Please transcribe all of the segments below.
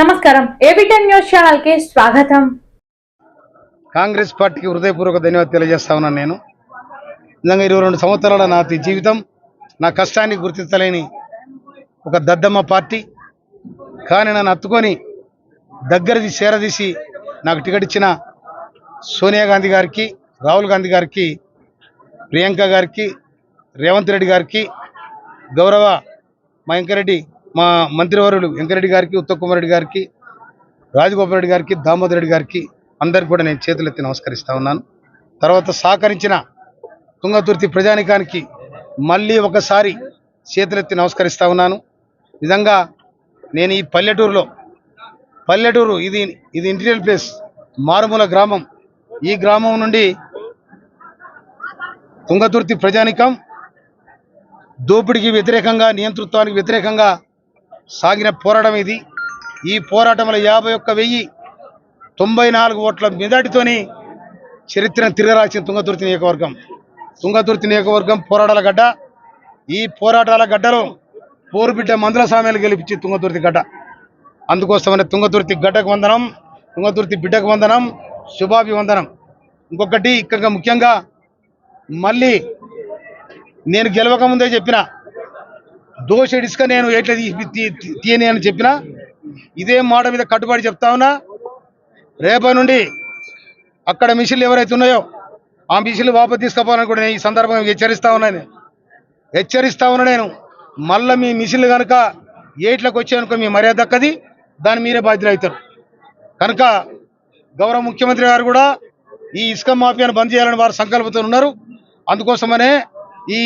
నమస్కారం. ఏబిటెన్ న్యూస్ ఛానల్కి స్వాగతం. కాంగ్రెస్ పార్టీకి హృదయపూర్వక ధన్యవాదాలు తెలియజేస్తా ఉన్నాను నేను. నిజంగా ఇరవై రెండు సంవత్సరాల నా జీవితం నా కష్టాన్ని గుర్తించలేని ఒక దద్దమ్మ పార్టీ. కానీ నన్ను అత్తుకొని దగ్గరది చేరదీసి నాకు టికెట్ ఇచ్చిన సోనియా గాంధీ గారికి రాహుల్ గాంధీ గారికి ప్రియాంక గారికి రేవంత్ రెడ్డి గారికి గౌరవ మా రెడ్డి మా మంత్రివర్యులు వెంకరెడ్డి గారికి ఉత్తమ్ కుమార్ రెడ్డి గారికి రాజగోపాల్ రెడ్డి గారికి దామోదర్ రెడ్డి గారికి అందరికి కూడా నేను చేతులెత్తి నమస్కరిస్తూ ఉన్నాను. తర్వాత సహకరించిన తుంగతుర్తి ప్రజానికానికి మళ్ళీ ఒకసారి చేతులెత్తి నమస్కరిస్తూ ఉన్నాను. నిజంగా నేను ఈ పల్లెటూరులో పల్లెటూరు ఇది ఇది ఇంటీరియర్ ప్లేస్ మారుమూల గ్రామం. ఈ గ్రామం నుండి తుంగతుర్తి ప్రజానికం దోపిడికి వ్యతిరేకంగా నియంతృత్వానికి వ్యతిరేకంగా సాగిన పోరాటం ఇది. ఈ పోరాటంలో యాభై ఒక్క వెయ్యి తొంభై నాలుగు ఓట్ల మెదటితోని చరిత్రను తిరగరాల్సిన తుంగతుర్తి నియోజకవర్గం. తుంగతుర్తి నియోజకవర్గం పోరాటాల గడ్డ. ఈ పోరాటాల గడ్డలో పోరుబిడ్డ మందుల సామ్యాలు గెలిపించి తుంగతుర్తి గడ్డ. అందుకోసమనే తుంగతుర్తి గడ్డకు వందనం తుంగతుర్తి బిడ్డకు వందనం శుభాభివందనం ఇంకొకటి ఇక్కడ ముఖ్యంగా మళ్ళీ నేను గెలవక ముందే చెప్పిన దోష ఇసుక నేను ఎట్లా తీయని అని చెప్పిన ఇదే మాట మీద కట్టుబడి చెప్తా ఉన్నా రేపటి నుండి అక్కడ మిషన్లు ఎవరైతే ఉన్నాయో ఆ మిషన్లు వాపసు తీసుకుపోవాలని కూడా నేను ఈ సందర్భంగా హెచ్చరిస్తా ఉన్నాను హెచ్చరిస్తా ఉన్నా నేను. మళ్ళీ మీ మిషన్లు కనుక ఏట్లకు వచ్చాయనుకో మీ మర్యాద దక్కది దాని మీరే బాధ్యులు అవుతారు కనుక గౌరవ ముఖ్యమంత్రి గారు కూడా ఈ ఇసుక మాఫియాను బంద్ చేయాలని వారు సంకల్పంతో ఉన్నారు. అందుకోసమనే ఈ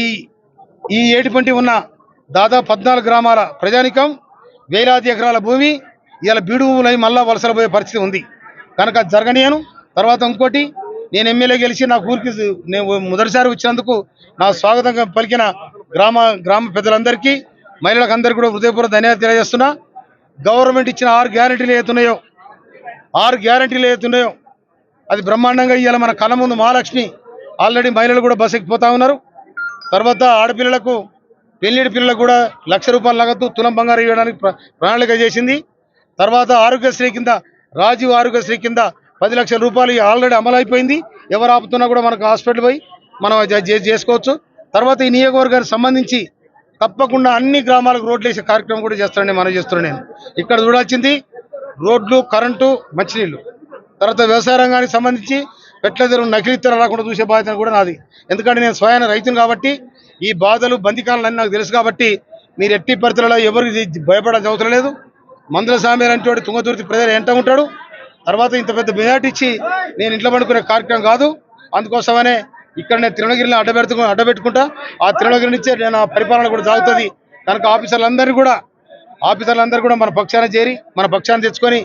ఈ ఏటిపంటి ఉన్న దాదాపు పద్నాలుగు గ్రామాల ప్రజానికం వేలాది ఎకరాల భూమి ఇలా బీడు భూములై మళ్ళా వలసలు పోయే పరిస్థితి ఉంది. కనుక అది జరగనియను. తర్వాత ఇంకోటి నేను ఎమ్మెల్యే గెలిచి నా ఊరికి నేను మొదటిసారి వచ్చినందుకు నా స్వాగతంగా పలికిన గ్రామ గ్రామ పెద్దలందరికీ మహిళలకు అందరికీ కూడా హృదయపూర్వక ధన్యవాదాలు తెలియజేస్తున్నా. గవర్నమెంట్ ఇచ్చిన ఆరు గ్యారెంటీలు ఏతున్నాయో ఆరు గ్యారంటీలు ఏతున్నాయో అది బ్రహ్మాండంగా ఇవాళ మన కళ్ళ ముందు మహాలక్ష్మి ఆల్రెడీ మహిళలు కూడా బస్ ఎక్కిపోతా ఉన్నారు. తర్వాత ఆడపిల్లలకు పెళ్ళిడి పిల్లలకు కూడా లక్ష రూపాయలు నగదు తులం బంగారు ఇవ్వడానికి ప్ర- ప్రణాళిక చేసింది. తర్వాత ఆరోగ్యశ్రీ కింద రాజీవ్ ఆరోగ్యశ్రీ కింద పది లక్షల రూపాయలు ఆల్రెడీ అమలు అయిపోయింది ఎవరు ఆపుతున్నా కూడా మనకు హాస్పిటల్ పోయి మనం జ- చేసుకోవచ్చు. తర్వాత ఈ నియోజకవర్గానికి సంబంధించి తప్పకుండా అన్ని గ్రామాలకు రోడ్లు వేసే కార్యక్రమం కూడా చేస్తానని మనం చేస్తున్నాను నేను. ఇక్కడ చూడాల్సింది రోడ్లు కరెంటు మంచినీళ్ళు. తర్వాత వ్యవసాయ రంగానికి సంబంధించి పెట్ల నకిలీ ఇత్తనాలు రాకుండా చూసే బాధ్యత కూడా నాది. ఎందుకంటే నేను స్వయాన రైతును కాబట్టి ఈ బాధలు బందికాలని నాకు తెలుసు కాబట్టి మీరు ఎట్టి పరిస్థితులలో ఎవరు భయపడాల్సిన అవసరం లేదు. మందుల స్వామి అంటే వాడు తుంగతుర్తి ప్రజలు ఎంట ఉంటాడు. తర్వాత ఇంత పెద్ద మెజార్టీ ఇచ్చి నేను ఇంట్లో పండుకునే కార్యక్రమం కాదు. అందుకోసమనే ఇక్కడ నేను తిరుణగిరిని అడ్డబెడుతు అడ్డబెట్టుకుంటా ఆ తిరుణగిరి నుంచే నేను ఆ పరిపాలన కూడా సాగుతుంది. కనుక ఆఫీసర్లందరినీ కూడా ఆఫీసర్లందరూ కూడా మన పక్షాన చేరి మన పక్షాన్ని తెచ్చుకొని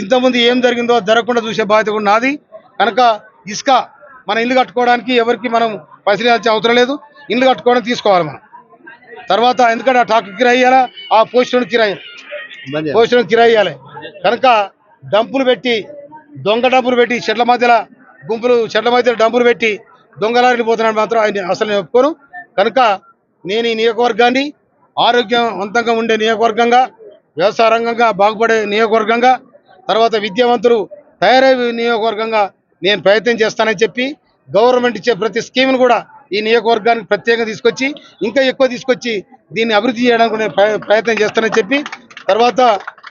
ఇంతకుముందు ఏం జరిగిందో జరగకుండా చూసే బాధ్యత కూడా నాది. కనుక ఇసుక మన ఇల్లు కట్టుకోవడానికి ఎవరికి మనం పైసలు అవసరం లేదు. ఇల్లు కట్టుకోవడం తీసుకోవాలి మనం. తర్వాత ఎందుకంటే ఆ ట్రాక్టర్ కిరాయి ఇవ్వాలా ఆ పోస్టులను కిరాయి. పోస్టులను కిరాయి ఇవ్వాలి కనుక డంపులు పెట్టి దొంగ డంపులు పెట్టి చెట్ల మధ్యలో గుంపులు చెట్ల మధ్యలో డంపులు పెట్టి దొంగలారిని పోతున్నాడు మాత్రం ఆయన అసలు నేను ఒప్పుకోను. కనుక నేను ఈ నియోజకవర్గాన్ని ఆరోగ్యవంతంగా ఉండే నియోజకవర్గంగా వ్యవసాయ రంగంగా బాగుపడే నియోజకవర్గంగా తర్వాత విద్యావంతులు తయారయ్యే నియోజకవర్గంగా నేను ప్రయత్నం చేస్తానని చెప్పి గవర్నమెంట్ ఇచ్చే ప్రతి స్కీమ్ను కూడా ఈ నియోజకవర్గానికి ప్రత్యేకంగా తీసుకొచ్చి ఇంకా ఎక్కువ తీసుకొచ్చి దీన్ని అభివృద్ధి చేయడానికి నేను ప్రయత్నం చేస్తానని చెప్పి తర్వాత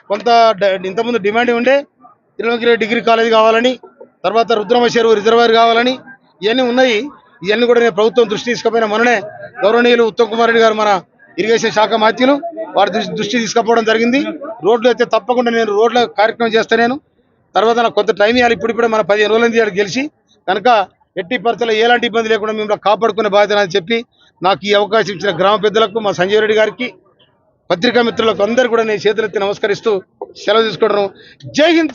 కొంత డ- ఇంతకుముందు డిమాండ్ ఉండే తిరుమలగిరి డిగ్రీ కాలేజ్ కావాలని తర్వాత రుద్రమ చెరువు రిజర్వాయర్ కావాలని ఇవన్నీ ఉన్నాయి. ఇవన్నీ కూడా నేను ప్రభుత్వం దృష్టి తీసుకుపోయిన మొన్ననే గౌరవనీయులు ఉత్తమ్ కుమార్ రెడ్డి గారు మన ఇరిగేషన్ శాఖ మాత్యులు వారి దృష్టి దృష్టి తీసుకుపోవడం జరిగింది. రోడ్లు అయితే తప్పకుండా నేను రోడ్ల కార్యక్రమం చేస్తా నేను. తర్వాత నాకు కొంత టైం ఇవ్వాలి ఇప్పుడు ఇప్పుడే మన పదిహేను రోజుల నుంచి గెలిచి కనుక ఎట్టి పరిస్థితుల్లో ఎలాంటి ఇబ్బంది లేకుండా మిమ్మల్ని కాపాడుకునే బాధ్యత అని చెప్పి నాకు ఈ అవకాశం ఇచ్చిన గ్రామ పెద్దలకు మా సంజయ్ రెడ్డి గారికి పత్రికా మిత్రులకు అందరూ కూడా నేను చేతులెత్తి నమస్కరిస్తూ సెలవు తీసుకోవడం జై హింద్